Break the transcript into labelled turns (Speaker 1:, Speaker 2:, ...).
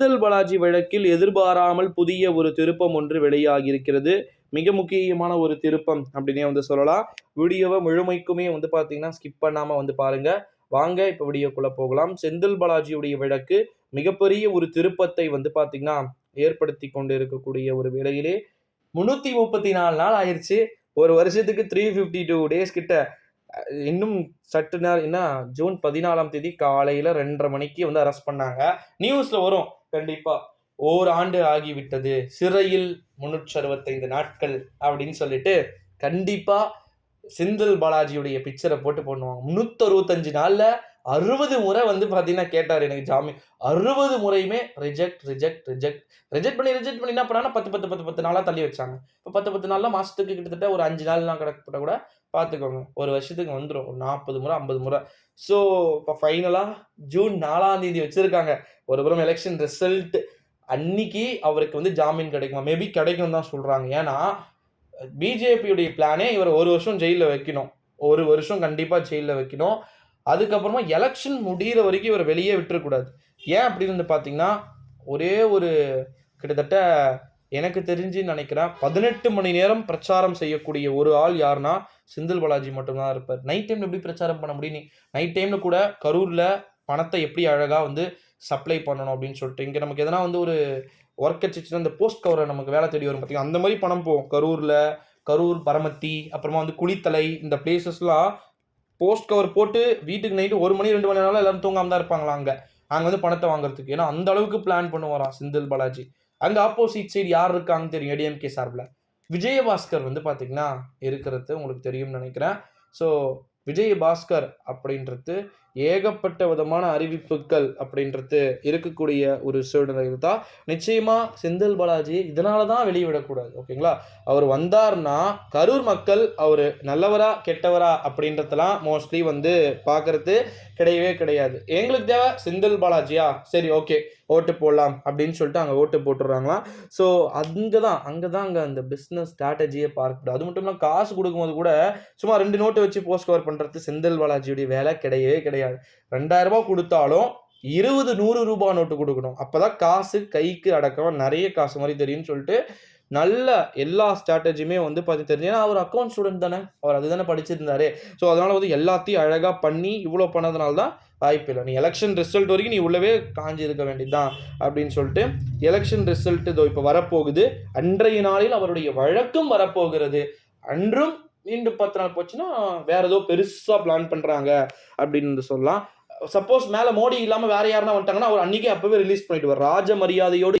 Speaker 1: செந்தில் பாலாஜி வழக்கில் எதிர்பாராமல் புதிய ஒரு திருப்பம் ஒன்று வெளியாகி இருக்கிறது மிக முக்கியமான ஒரு திருப்பம் அப்படின்னே வந்து சொல்லலாம். வீடியோவை முழுமைக்குமே வந்து பார்த்தீங்கன்னா ஸ்கிப் பண்ணாமல் வந்து பாருங்க. வாங்க இப்போ வீடியோக்குள்ளே போகலாம். செந்தில் பாலாஜியுடைய வழக்கு மிகப்பெரிய ஒரு திருப்பத்தை வந்து பார்த்தீங்கன்னா ஏற்படுத்தி கொண்டு இருக்கக்கூடிய ஒரு வேளையிலே முந்நூற்றி முப்பத்தி நாலு நாள் ஆயிடுச்சு ஒரு வருஷத்துக்கு த்ரீ ஃபிஃப்டி டூ டேஸ் கிட்ட இன்னும் சற்று நேரம் என்ன ஜூன் பதினாலாம் தேதி காலையில் ரெண்டரை மணிக்கு வந்து அரெஸ்ட் பண்ணாங்க. நியூஸில் வரும். கண்டிப்பா. ஓராண்டு ஆகிவிட்டது. சிறையில் முன்னூற்றி அறுபத்தைந்து நாட்கள் அப்படின்னு சொல்லிட்டு கண்டிப்பா செந்தில் பாலாஜியுடைய பிக்சரை போட்டு பண்ணுவாங்க முன்னூத்தி அறுபத்தஞ்சு அறுபது முறை வந்து பார்த்தீங்கன்னா கேட்டார் எனக்கு ஜாமீன் அறுபது முறையுமே ரிஜெக்ட் ரிஜெக்ட் ரிஜெக்ட் ரிஜெக்ட் பண்ணி ரிஜெக்ட் பண்ணி என்ன பண்ணாங்கன்னா பத்து பத்து பத்து பத்து நாளாக தள்ளி வச்சாங்க. இப்போ பத்து பத்து நாளில் மாதத்துக்கு கிட்டத்தட்ட ஒரு அஞ்சு நாள்லாம் கிடக்கப்பட்ட கூட பார்த்துக்கோங்க ஒரு வருஷத்துக்கு வந்துடும் ஒரு நாற்பது முறை ஐம்பது முறை. ஸோ இப்போ ஃபைனலாக ஜூன் நாலாம் தேதி வச்சுருக்காங்க. ஒரு புறம் எலெக்ஷன் ரிசல்ட் அன்னைக்கு அவருக்கு வந்து ஜாமீன் கிடைக்குமா? மேபி கிடைக்கும் தான் சொல்கிறாங்க ஏன்னா பிஜேபியுடைய பிளானே இவர் ஒரு வருஷம் ஜெயிலில் வைக்கணும். ஒரு வருஷம் கண்டிப்பாக ஜெயிலில் வைக்கணும். அதுக்கப்புறமா எலெக்ஷன் முடியிற வரைக்கும் இவர் வெளியே விட்டுறக்கூடாது. ஏன் அப்படின்னு வந்து பார்த்தீங்கன்னா ஒரே ஒரு கிட்டத்தட்ட எனக்கு தெரிஞ்சு நினைக்கிறேன் பதினெட்டு மணி நேரம் பிரச்சாரம் செய்யக்கூடிய ஒரு ஆள் யாருன்னா செந்தில் பாலாஜி மட்டும்தான் இருப்பார். நைட் டைமில் எப்படி பிரச்சாரம் பண்ண முடியும் நீ? நைட் டைமில் கூட கரூரில் பணத்தை எப்படி அழகாக வந்து சப்ளை பண்ணணும் அப்படின்னு சொல்லிட்டு இங்கே நமக்கு எதனா வந்து ஒரு ஒர்க் கிடச்சிச்சுன்னா அந்த போஸ்ட் கவரை நமக்கு வேலை தேடி வரும் பார்த்தீங்கன்னா அந்த மாதிரி பணம் போகும். கரூரில் கரூர் பரமத்தி அப்புறமா வந்து குளித்தலை இந்த பிளேசஸ்லாம் போஸ்ட் கவர் போட்டு வீட்டுக்கு நைட்டு ஒரு மணி ரெண்டு மணி நேரம் எல்லாரும் தூங்காம தான் இருப்பாங்களா அங்கே? அங்கே வந்து பணத்தை வாங்குறதுக்கு. ஏன்னா அந்த அளவுக்கு பிளான் பண்ணுவாராம் செந்தில் பாலாஜி. அங்கே ஆப்போசிட் சைடு யார் இருக்காங்கன்னு தெரியும் ஏடிஎம்கே சார்பில். விஜயபாஸ்கர் வந்து பார்த்தீங்கன்னா இருக்கிறது உங்களுக்கு தெரியும்னு நினைக்கிறேன். ஸோ விஜயபாஸ்கர் அப்படின்றது ஏகப்பட்ட விதமான அறிவிப்புகள் அப்படின்றது இருக்கக்கூடிய ஒரு சூழ்நிலையில் தான் நிச்சயமாக செந்தில் பாலாஜி இதனால தான் வெளியிடக்கூடாது ஓகேங்களா? அவர் வந்தார்னா கரூர் மக்கள் அவர் நல்லவரா கெட்டவரா அப்படின்றதெல்லாம் மோஸ்ட்லி வந்து பார்க்கறது கிடையவே கிடையாது. எங்களுக்கு தேவை செந்தில் பாலாஜியா? சரி ஓகே ஓட்டு போடலாம் அப்படின்னு சொல்லிட்டு அங்கே ஓட்டு போட்டுடுறாங்களாம். ஸோ அங்கே தான் அங்கே தான் அங்கே அந்த பிஸ்னஸ் ஸ்ட்ராட்டஜியை பார்க்கக்கூடாது அது மட்டும் இல்லாமல் காசு கொடுக்கும்போது கூட சும்மா ரெண்டு நோட்டு வச்சு போஸ்ட் கவர் பண்ணுறது செந்தில் பாலாஜியுடைய வேலை கிடையவே கிடையாது. ரெண்டாயிரம் ரூபாய் கொடுத்தாலும் இருபது நூறு ரூபாய் நோட்டு கொடுக்கணும். அப்பதான் காசு கைக்கு அடக்கம் நிறைய காசு மாதிரி தெரியும்னு சொல்லிட்டு நல்ல எல்லா ஸ்ட்ராட்டஜியுமே வந்து பார்த்து தெரிஞ்சு ஏன்னா அவர் அக்கௌண்ட் ஸ்டூடெண்ட் தானே. அவர் அதுதானே படிச்சிருந்தாரு. ஸோ அதனால வந்து எல்லாத்தையும் அழகாக பண்ணி இவ்வளோ பண்ணதுனால தான் வாய்ப்பு இல்லை. நீ எலெக்ஷன் ரிசல்ட் வரைக்கும் நீ உள்ளவே காஞ்சி இருக்க வேண்டியதுதான் அப்படின்னு சொல்லிட்டு எலெக்ஷன் ரிசல்ட் இதோ இப்போ வரப்போகுது. அன்றைய நாளில் அவருடைய வழக்கும் வரப்போகிறது. அன்றும் மீண்டும் பத்து நாள் போச்சுன்னா வேற ஏதோ பெருசாக பிளான் பண்ணுறாங்க அப்படின்னு சொல்லலாம். சப்போஸ் மேலே மோடி இல்லாமல் வேற யாருன்னா வந்துட்டாங்கன்னா அவர் அன்னைக்கே அப்பவே ரிலீஸ் பண்ணிட்டு ராஜ மரியாதையோடு